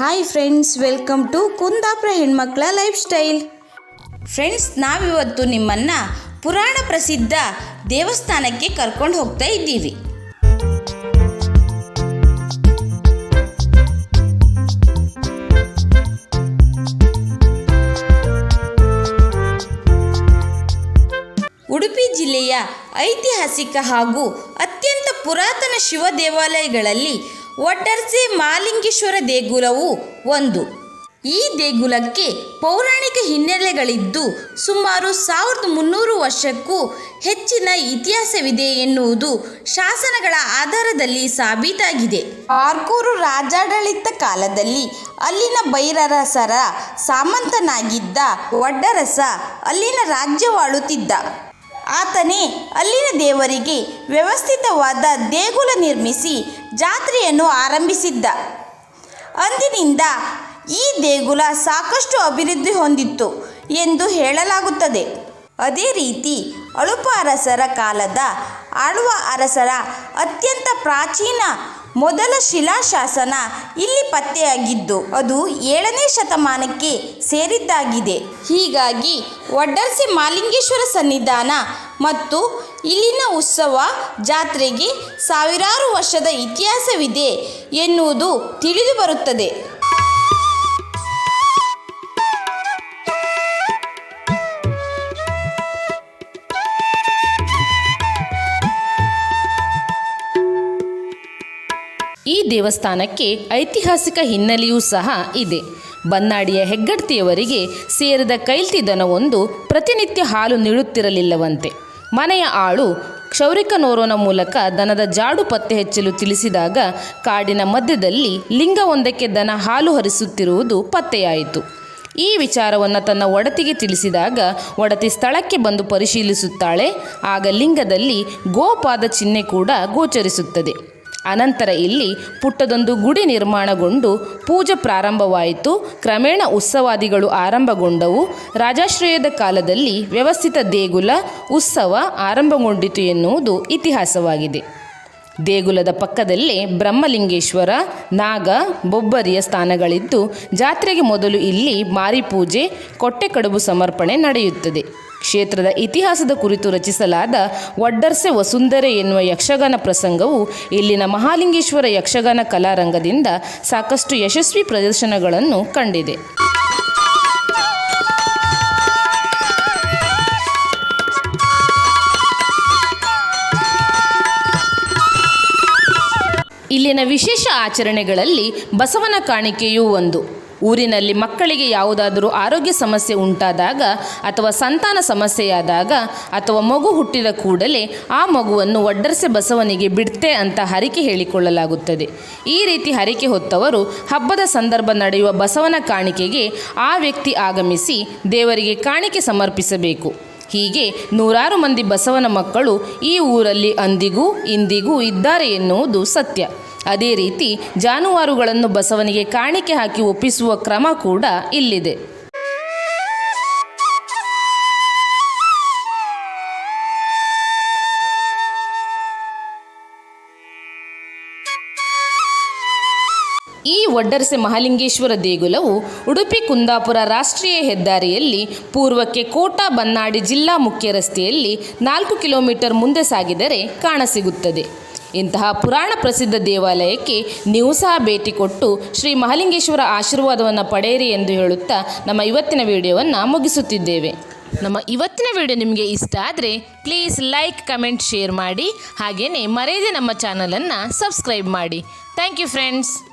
Hi friends welcome to Kundapura ಹೆಣ್ಮಕ್ಳ life style friends ನಾವಿವತ್ತು ನಿಮ್ಮನ್ನು ಪುರಾಣ ಪ್ರಸಿದ್ಧ ದೇವಸ್ಥಾನಕ್ಕೆ ಕರ್ಕೊಂಡು ಹೋಗ್ತಾ ಇದ್ದೀವಿ. ಉಡುಪಿ ಜಿಲ್ಲೆಯ ಐತಿಹಾಸಿಕ ಹಾಗೂ ಅತ್ಯಂತ ಪುರಾತನ ಶಿವ ದೇವಾಲಯಗಳಲ್ಲಿ ಒಡ್ಡರ್ಸೆ ಮಾಲಿಂಗೇಶ್ವರ ದೇಗುಲವು ಒಂದು. ಈ ದೇಗುಲಕ್ಕೆ ಪೌರಾಣಿಕ ಹಿನ್ನೆಲೆಗಳಿದ್ದು ಸುಮಾರು ಸಾವಿರದ ಮುನ್ನೂರು ವರ್ಷಕ್ಕೂ ಹೆಚ್ಚಿನ ಇತಿಹಾಸವಿದೆ ಎನ್ನುವುದು ಶಾಸನಗಳ ಆಧಾರದಲ್ಲಿ ಸಾಬೀತಾಗಿದೆ. ಆರ್ಕೂರು ರಾಜಾಡಳಿತ ಕಾಲದಲ್ಲಿ ಅಲ್ಲಿನ ಬೈರರಸರ ಸಾಮಂತನಾಗಿದ್ದ ಒಡ್ಡರಸ ಅಲ್ಲಿನ ರಾಜ್ಯವಾಳುತ್ತಿದ್ದ. ಆತನೇ ಅಲ್ಲಿನ ದೇವರಿಗೆ ವ್ಯವಸ್ಥಿತವಾದ ದೇಗುಲ ನಿರ್ಮಿಸಿ ಜಾತ್ರೆಯನ್ನು ಆರಂಭಿಸಿದ್ದ. ಅಂದಿನಿಂದ ಈ ದೇಗುಲ ಸಾಕಷ್ಟು ಅಭಿವೃದ್ಧಿ ಹೊಂದಿತ್ತು ಎಂದು ಹೇಳಲಾಗುತ್ತದೆ. ಅದೇ ರೀತಿ ಅಳುಪ ಅರಸರ ಕಾಲದ ಆಳುವ ಅರಸರ ಅತ್ಯಂತ ಪ್ರಾಚೀನ ಮೊದಲ ಶಿಲಾಶಾಸನ ಇಲ್ಲಿ ಪತ್ತೆಯಾಗಿದ್ದು ಅದು ಏಳನೇ ಶತಮಾನಕ್ಕೆ ಸೇರಿದ್ದಾಗಿದೆ. ಹೀಗಾಗಿ ಒಡ್ಡರ್ಸೆ ಮಾಲಿಂಗೇಶ್ವರ ಸನ್ನಿಧಾನ ಮತ್ತು ಇಲ್ಲಿನ ಉತ್ಸವ ಜಾತ್ರೆಗೆ ಸಾವಿರಾರು ವರ್ಷದ ಇತಿಹಾಸವಿದೆ ಎನ್ನುವುದು ತಿಳಿದು ಈ ದೇವಸ್ಥಾನಕ್ಕೆ ಐತಿಹಾಸಿಕ ಹಿನ್ನೆಲೆಯೂ ಸಹ ಇದೆ. ಬನ್ನಾಡಿಯ ಹೆಗ್ಗಡ್ತಿಯವರಿಗೆ ಸೇರಿದ ಕೈಲ್ತಿ ದನವೊಂದು ಪ್ರತಿನಿತ್ಯ ಹಾಲು ನೀಡುತ್ತಿರಲಿಲ್ಲವಂತೆ. ಮನೆಯ ಆಳು ಕ್ಷೌರಿಕನೋರೋನ ಮೂಲಕ ದನದ ಜಾಡು ಪತ್ತೆ ಹೆಚ್ಚಲು ತಿಳಿಸಿದಾಗ ಕಾಡಿನ ಮಧ್ಯದಲ್ಲಿ ಲಿಂಗವೊಂದಕ್ಕೆ ದನ ಹಾಲು ಹರಿಸುತ್ತಿರುವುದು ಪತ್ತೆಯಾಯಿತು. ಈ ವಿಚಾರವನ್ನು ತನ್ನ ಒಡತಿಗೆ ತಿಳಿಸಿದಾಗ ಒಡತಿ ಸ್ಥಳಕ್ಕೆ ಬಂದು ಪರಿಶೀಲಿಸುತ್ತಾಳೆ. ಆಗ ಲಿಂಗದಲ್ಲಿ ಗೋಪಾದ ಚಿಹ್ನೆ ಕೂಡ ಗೋಚರಿಸುತ್ತದೆ. ಅನಂತರ ಇಲ್ಲಿ ಪುಟ್ಟದೊಂದು ಗುಡಿ ನಿರ್ಮಾಣಗೊಂಡು ಪೂಜೆ ಪ್ರಾರಂಭವಾಯಿತು. ಕ್ರಮೇಣ ಉತ್ಸವಾದಿಗಳು ಆರಂಭಗೊಂಡವು. ರಾಜಾಶ್ರಯದ ಕಾಲದಲ್ಲಿ ವ್ಯವಸ್ಥಿತ ದೇಗುಲ, ಉತ್ಸವ ಆರಂಭಗೊಂಡಿತು ಎನ್ನುವುದು ಇತಿಹಾಸವಾಗಿದೆ. ದೇಗುಲದ ಪಕ್ಕದಲ್ಲೇ ಬ್ರಹ್ಮಲಿಂಗೇಶ್ವರ, ನಾಗ, ಬೊಬ್ಬರಿಯ ಸ್ಥಾನಗಳಿದ್ದು, ಜಾತ್ರೆಗೆ ಮೊದಲು ಇಲ್ಲಿ ಮಾರಿಪೂಜೆ, ಕೊಟ್ಟೆ ಕಡುಬು ಸಮರ್ಪಣೆ ನಡೆಯುತ್ತದೆ. ಕ್ಷೇತ್ರದ ಇತಿಹಾಸದ ಕುರಿತು ರಚಿಸಲಾದ ಒಡ್ಡರ್ಸೆ ವಸುಂಧರೆ ಎನ್ನುವ ಯಕ್ಷಗಾನ ಪ್ರಸಂಗವು ಇಲ್ಲಿನ ಮಹಾಲಿಂಗೇಶ್ವರ ಯಕ್ಷಗಾನ ಕಲಾರಂಗದಿಂದ ಸಾಕಷ್ಟು ಯಶಸ್ವಿ ಪ್ರದರ್ಶನಗಳನ್ನು ಕಂಡಿದೆ. ಇಲ್ಲಿನ ವಿಶೇಷ ಆಚರಣೆಗಳಲ್ಲಿ ಬಸವನ ಕಾಣಿಕೆಯೂ ಒಂದು. ಊರಿನಲ್ಲಿ ಮಕ್ಕಳಿಗೆ ಯಾವುದಾದರೂ ಆರೋಗ್ಯ ಸಮಸ್ಯೆ ಉಂಟಾದಾಗ ಅಥವಾ ಸಂತಾನ ಸಮಸ್ಯೆಯಾದಾಗ ಅಥವಾ ಮಗು ಹುಟ್ಟಿದ ಕೂಡಲೇ ಆ ಮಗುವನ್ನು ಒಡ್ಡರ್ಸೆ ಬಸವನಿಗೆ ಬಿಡ್ತೆ ಅಂತ ಹರಿಕೆ ಹೇಳಿಕೊಳ್ಳಲಾಗುತ್ತದೆ. ಈ ರೀತಿ ಹರಿಕೆ ಹೊತ್ತವರು ಹಬ್ಬದ ಸಂದರ್ಭ ನಡೆಯುವ ಬಸವನ ಕಾಣಿಕೆಗೆ ಆ ವ್ಯಕ್ತಿ ಆಗಮಿಸಿ ದೇವರಿಗೆ ಕಾಣಿಕೆ ಸಮರ್ಪಿಸಬೇಕು. ಹೀಗೆ ನೂರಾರು ಮಂದಿ ಬಸವನ ಮಕ್ಕಳು ಈ ಊರಲ್ಲಿ ಅಂದಿಗೂ ಇಂದಿಗೂ ಇದ್ದಾರೆ ಎನ್ನುವುದು ಸತ್ಯ. ಅದೇ ರೀತಿ ಜಾನುವಾರುಗಳನ್ನು ಬಸವನಿಗೆ ಕಾಣಿಕೆ ಹಾಕಿ ಒಪ್ಪಿಸುವ ಕ್ರಮ ಕೂಡ ಇಲ್ಲಿದೆ. ಈ ಒಡ್ಡರಸೆ ಮಹಾಲಿಂಗೇಶ್ವರ ದೇಗುಲವು ಉಡುಪಿ ಕುಂದಾಪುರ ರಾಷ್ಟ್ರೀಯ ಹೆದ್ದಾರಿಯಲ್ಲಿ ಪೂರ್ವಕ್ಕೆ ಕೋಟಾ ಬನ್ನಾಡಿ ಜಿಲ್ಲಾ ಮುಖ್ಯ ರಸ್ತೆಯಲ್ಲಿ ನಾಲ್ಕು ಕಿಲೋಮೀಟರ್ ಮುಂದೆ ಸಾಗಿದರೆ ಕಾಣಸಿಗುತ್ತದೆ. ಇಂತಹ ಪುರಾಣ ಪ್ರಸಿದ್ಧ ದೇವಾಲಯಕ್ಕೆ ನೀವು ಸಹ ಭೇಟಿ ಕೊಟ್ಟು ಶ್ರೀ ಮಹಾಲಿಂಗೇಶ್ವರ ಆಶೀರ್ವಾದವನ್ನು ಪಡೆಯಿರಿ ಎಂದು ಹೇಳುತ್ತಾ ನಮ್ಮ ಇವತ್ತಿನ ವಿಡಿಯೋವನ್ನು ಮುಗಿಸುತ್ತಿದ್ದೇವೆ. ನಮ್ಮ ಇವತ್ತಿನ ವಿಡಿಯೋ ನಿಮಗೆ ಇಷ್ಟ ಆದರೆ ಪ್ಲೀಸ್ ಲೈಕ್ ಕಮೆಂಟ್ ಶೇರ್ ಮಾಡಿ ಹಾಗೆಯೇ ಮರೆಯದೆ ನಮ್ಮ ಚಾನಲನ್ನು ಸಬ್ಸ್ಕ್ರೈಬ್ ಮಾಡಿ. Thank you friends